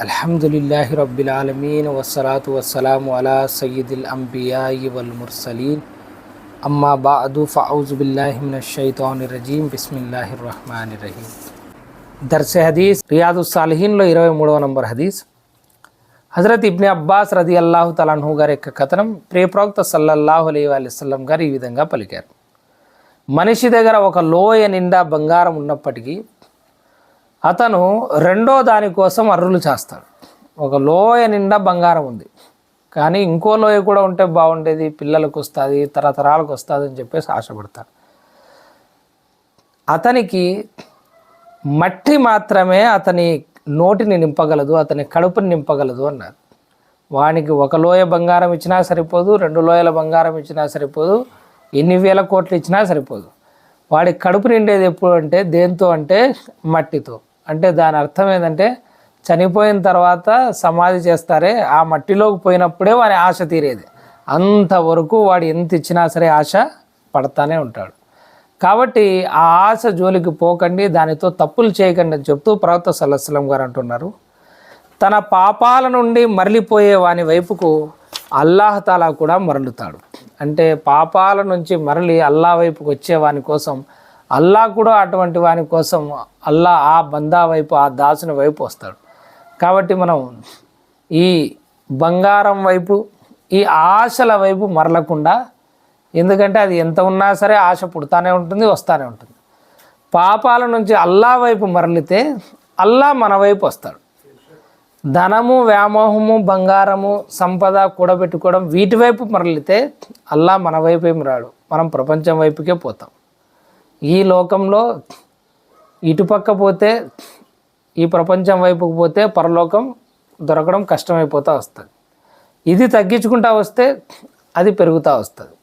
అల్హమ్దులిల్లాహి రబ్బిల్ ఆలమీన్ వసలాతు వసలాము అలా సయ్యిదిల్ అంబియాయి వల్ ముర్సలీన్. అమ్మా బాదు ఫౌజు బిల్లాహి షైతాన్ రజీం బిస్మిల్లాహిర్ రహమానిర్ రహీం. దర్సె హదీస్ రియాదు సాలహీన్లో ఇరవై మూడవ నంబర్ హదీస్. హజరత్ ఇబ్ని అబ్బాస్ రది అల్లాహు తలాన్హు గారి యొక్క కథనం ప్రియప్రవక్త సల్లల్లాహు అలీ వసల్లం గారు ఈ విధంగా పలికారు. మనిషి దగ్గర ఒక లోయ నిండా బంగారం ఉన్నప్పటికీ అతను రెండో దానికోసం అర్రులు చేస్తాడు. ఒక లోయ నిండా బంగారం ఉంది. కానీ ఇంకో లోయ కూడా ఉంటే బాగుండేది. పిల్లలకు వస్తుంది తరతరాలకు వస్తుంది అని చెప్పేసి ఆశపడతాడు. అతనికి మట్టి మాత్రమే అతని నోటిని నింపగలదు అతని కడుపుని నింపగలదు అన్నారు వానికి ఒక లోయ బంగారం ఇచ్చినా సరిపోదు రెండు లోయల బంగారం ఇచ్చినా సరిపోదు ఎన్ని వేల కోట్లు ఇచ్చినా సరిపోదు. వాడి కడుపు నిండేది ఎప్పుడు అంటే దేంతో అంటే మట్టితో. అంటే దాని అర్థం ఏంటంటే చనిపోయిన తర్వాత సమాధి చేస్తారే ఆ మట్టిలోకి పోయినప్పుడే వాని ఆశ తీరేది. అంతవరకు వాడు ఎంత ఇచ్చినా సరే ఆశ పడతానే ఉంటాడు. కాబట్టి ఆ ఆశ జోలికి పోకండి దానితో తప్పులు చేయకండి అని చెప్తూ ప్రవక్త సల్లస్లం గారు అంటున్నారు. తన పాపాల నుండి మరలిపోయే వాని వైపుకు అల్లాహతాలా కూడా మరలుతాడు. అంటే పాపాల నుంచి మరలి అల్లా వైపుకు వచ్చే వాని కోసం అల్లా కూడా అటువంటి వాని కోసం అల్లా ఆ బందా వైపు ఆ దాసుని వైపు వస్తాడు. కాబట్టి మనం ఈ బంగారం వైపు ఈ ఆశల వైపు మరలకుండా ఎందుకంటే అది ఎంత ఉన్నా సరే ఆశ పుడతానే ఉంటుంది వస్తానే ఉంటుంది. పాపాల నుంచి అల్లా వైపు మరలితే అల్లా మన వైపు వస్తాడు. ధనము వ్యామోహము బంగారము సంపద కూడబెట్టుకోవడం వీటి వైపు మరలితే అల్లా మన వైపు ఏమి రాడు మనం ప్రపంచం వైపుకే పోతాం. ఈ లోకంలో ఇటుపక్క పోతే ఈ ప్రపంచం వైపుకు పోతే పరలోకం దొరకడం కష్టమైపోతూ వస్తుంది. ఇది తగ్గించుకుంటా వస్తే అది పెరుగుతూ వస్తుంది.